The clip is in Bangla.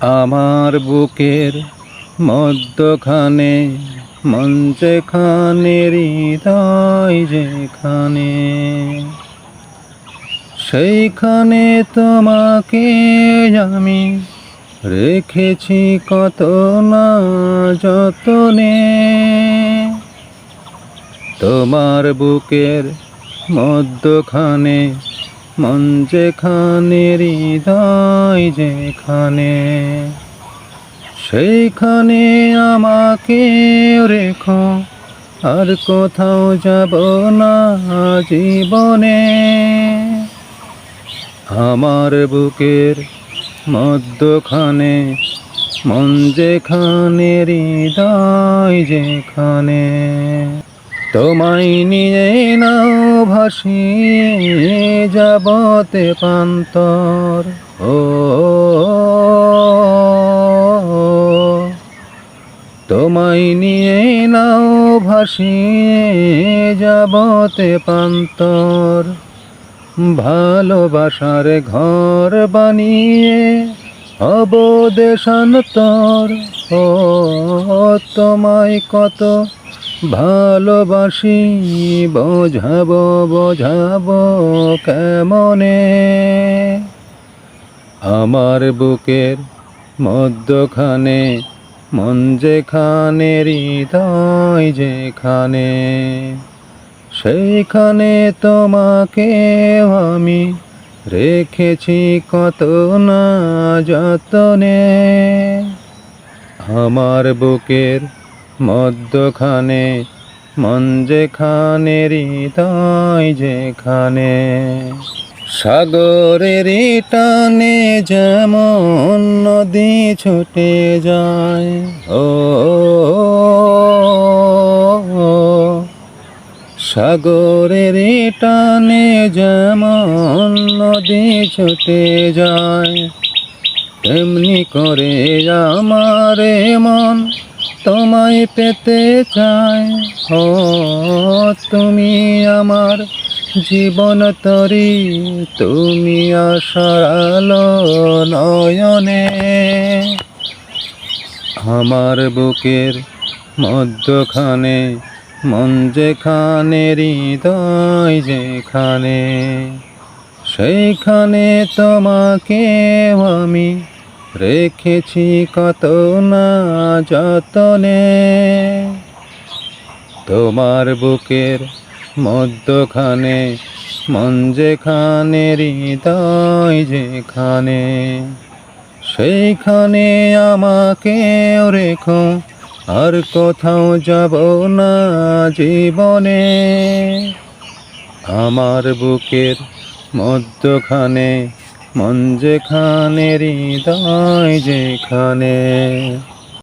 আমার বুকের মধ্যখানে মন যেখানে হৃদয় যেখানে। সেইখানে তোমাকে আমি রেখেছি কত না যতনে। তোমার বুকের মধ্যখানে মন যেখানে, হৃদয় যেখানে, সেইখানে আমাকে রেখো। আর কোথাও যাব না জীবনে। আমার বুকের মধ্যখানে, মন যেখানে, হৃদয় যেখানে তোমায় নিয়ে নাও ভাসিয়ে যাবতে পান্তর। ও, তোমায় নিয়ে নাও ভাসিয়ে যাবতে পান্তর। ভালোবাসার ঘর বানিয়ে হব দেশান্তর ও, তোমায় কত ভালোবাসি, বোঝাবো বোঝাবো কেমনে? আমার বুকের মধ্যখানে, মন যেখানে, হৃদয় যেখানে, সেইখানে তোমাকে আমি রেখেছি কত না যতনে। আমার বুকের মধ্যখানে, মন যেখানে, হৃদয় যেখানে। সাগরের টানে যেমন নদী ছুটে যায়, ও, সাগরের টানে যেমন নদী ছুটে যায়, তেমনি করে আমার মন তোমায় পেতে চায় ও, তুমি আমার জীবন তরি। তুমি আলো নয়নে। আমার বুকের মধ্যখানে, মন যেখানে, হৃদয় যেখানে, সেইখানে তোমাকে আমি রেখেছি কত না যতনে। তোমার বুকের মধ্যখানে, মন যেখানে, হৃদয় যেখানে, সেইখানে আমাকে রেখো, আর কোথাও যাব না জীবনে। আমার বুকের মধ্যখানে মন যেখানে হৃদয় যেখানে।